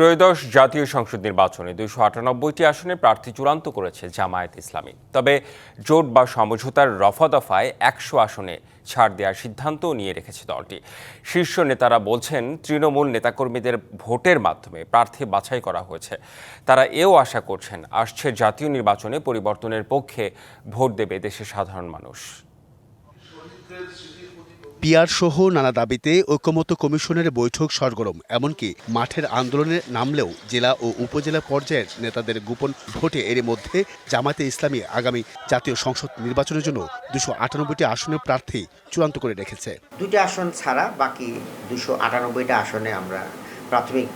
ত্রয়োদশ জাতীয় সংসদ নির্বাচনে দুইশো আটানব্বইটি আসনে প্রার্থী চূড়ান্ত করেছে জামায়াত ইসলামী। তবে জোট বা সমঝোতার রফা দফায় একশো আসনে ছাড় দেওয়ার সিদ্ধান্তও নিয়ে রেখেছে দলটি। শীর্ষ নেতারা বলছেন, তৃণমূল নেতাকর্মীদের ভোটের মাধ্যমে প্রার্থী বাছাই করা হয়েছে। তারা এও আশা করছেন, আসছে জাতীয় নির্বাচনে পরিবর্তনের পক্ষে ভোট দেবে দেশের সাধারণ মানুষ। পিয়ার সহ নানা দাবিতে ঐক্যমত্য কমিশনের বৈঠক সরগরম, এমনকি মাঠের আন্দোলনে নামলেও জেলা ও উপজেলা পর্যায়ের নেতাদের গোপন ভোটে এর মধ্যে জামাতে ইসলামী আগামী জাতীয় সংসদ নির্বাচনের জন্য দুশো আটানব্বইটি আসনের প্রার্থী চূড়ান্ত করে রেখেছে। দুটি আসন ছাড়া বাকি দুশো আটানব্বইটা আসনে আমরা প্রাথমিক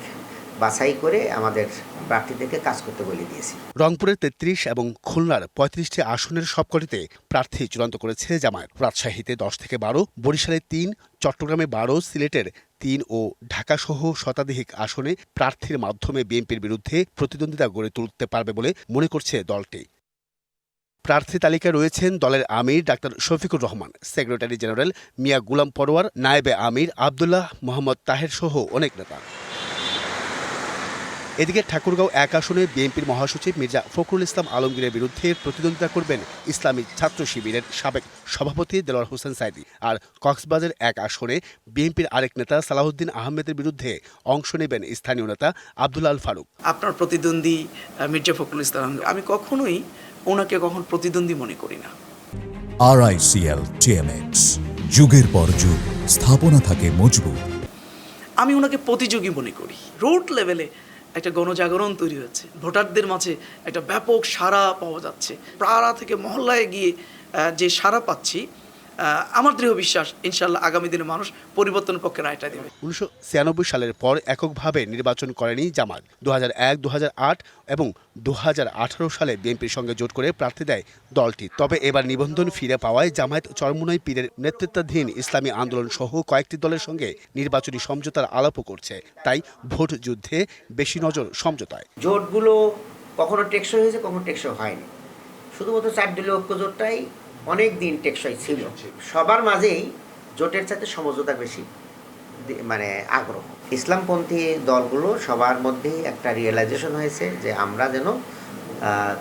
বাছাই করে আমাদের প্রার্থীদেরকে কাজ করতে বলে দিয়েছি। রংপুরের তেত্রিশ এবং খুলনার পঁয়ত্রিশটি আসনের সবকটিতে প্রার্থী চূড়ান্ত করেছে জামায়াত। রাজশাহীতে দশ থেকে বারো, বরিশালে তিন, চট্টগ্রামে বারো, সিলেটের তিন ও ঢাকাসহ শতাধিক আসনে প্রার্থীর মাধ্যমে বিএনপির বিরুদ্ধে প্রতিদ্বন্দ্বিতা গড়ে তুলতে পারবে বলে মনে করছে দলটি। প্রার্থী তালিকায় রয়েছেন দলের আমির doctor Shafiqur Rahman, secretary general Mia Golam Parwar, নায়েবে আমির, আবদুল্লাহ মোহাম্মদ তাহের সহ অনেক নেতা। এদিকে ঠাকুরগাঁও এক আসনে বিএনপির মহাসচিব মির্জা ফখরুল ইসলাম আলমগীরের বিরুদ্ধে প্রতিদ্বন্দ্বিতা করবেন ইসলামী ছাত্র শিবিরের সাবেক সভাপতি দেলোয়ার হোসেন সাইদি আর কক্সবাজার এক আসনে বিএনপির আরেক নেতা সালাহউদ্দিন আহমেদের বিরুদ্ধে অংশ নেবেন স্থানীয় নেতা আব্দুল আল ফারুক। আপনার প্রতিদ্বন্দ্বী মির্জা ফখরুল ইসলাম আমি কখনোই ওনাকে কখন প্রতিদ্বন্দ্বী মনে করি না। আর আরআইসিএল টিএমএক্স যুগের পর যুগ স্থাপনা থাকে মজবুত। আমি ওনাকে প্রতিযোগী মনে করি। রোড লেভেলে একটা গণজাগরণ তৈরি হচ্ছে। ভোটারদের মাঝে একটা ব্যাপক সাড়া পাওয়া যাচ্ছে। পাড়া থেকে মহল্লায় গিয়ে যে সাড়া পাচ্ছি আমার দৃঢ় বিশ্বাস ইনশাল্লাহ আগামী দিনে মানুষ পরিবর্তনের পক্ষে রায়টা দেবে। উনিশশো ছিয়ানব্বই সালের পর এককভাবে নির্বাচন করেনি জামাত। দু এক দু এবং দু হাজার আঠারো সালে বিএনপির সঙ্গে জোট করে প্রার্থী দেয় দলটি। তবে এবার নিবন্ধন ফিরে পাওয়ায় জামায়াত চরমুনাই পীরের নেতৃত্বাধীন ইসলামী আন্দোলন সহ কয়েকটি দলের সঙ্গে নির্বাচনী সমঝোতার আলাপও করছে। তাই ভোট যুদ্ধে বেশি নজর সমঝোতায়। জোটগুলো কখনো টেকসই হয়েছে কখনো টেকসই হয়নি। শুধুমাত্র চার দলীয় ঐক্য জোটটাই অনেক দিন টেকসই ছিল। সবার মাঝেই জোটের সাথে সমঝোতা বেশি মানে আগ্রহ। ইসলামপন্থী দলগুলো সবার মধ্যেই একটা রিয়েলাইজেশন হয়েছে যে আমরা যেন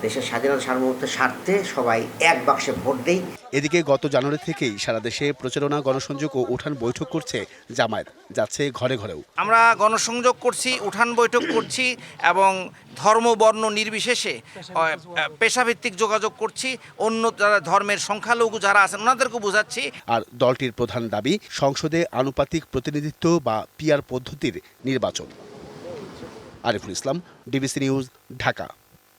দেশের স্বাধীনতা সার্বভৌমত্বের স্বার্থে সবাই এক বাক্সে ভোট দেই। এদিকে গত জানুয়ারি থেকেই সারা দেশে প্রচারণা গণসংযোগ ও উঠান বৈঠক করছে জামায়াত। যাচ্ছে ঘরে ঘরেও। আমরা গণসংযোগ করছি উঠান বৈঠক করছি এবং ধর্ম বর্ণ নির্বিশেষে পেশাভিত্তিক যোগাযোগ করছি। অন্য যারা ধর্মের সংখ্যালঘু যারা আছেন ওনাদেরকে বোঝাচ্ছি। আর দলটির প্রধান দাবি সংসদে আনুপাতিক প্রতিনিধিত্ব বা পিয়ার পদ্ধতির নির্বাচন। Ariful Islam DBC news Dhaka.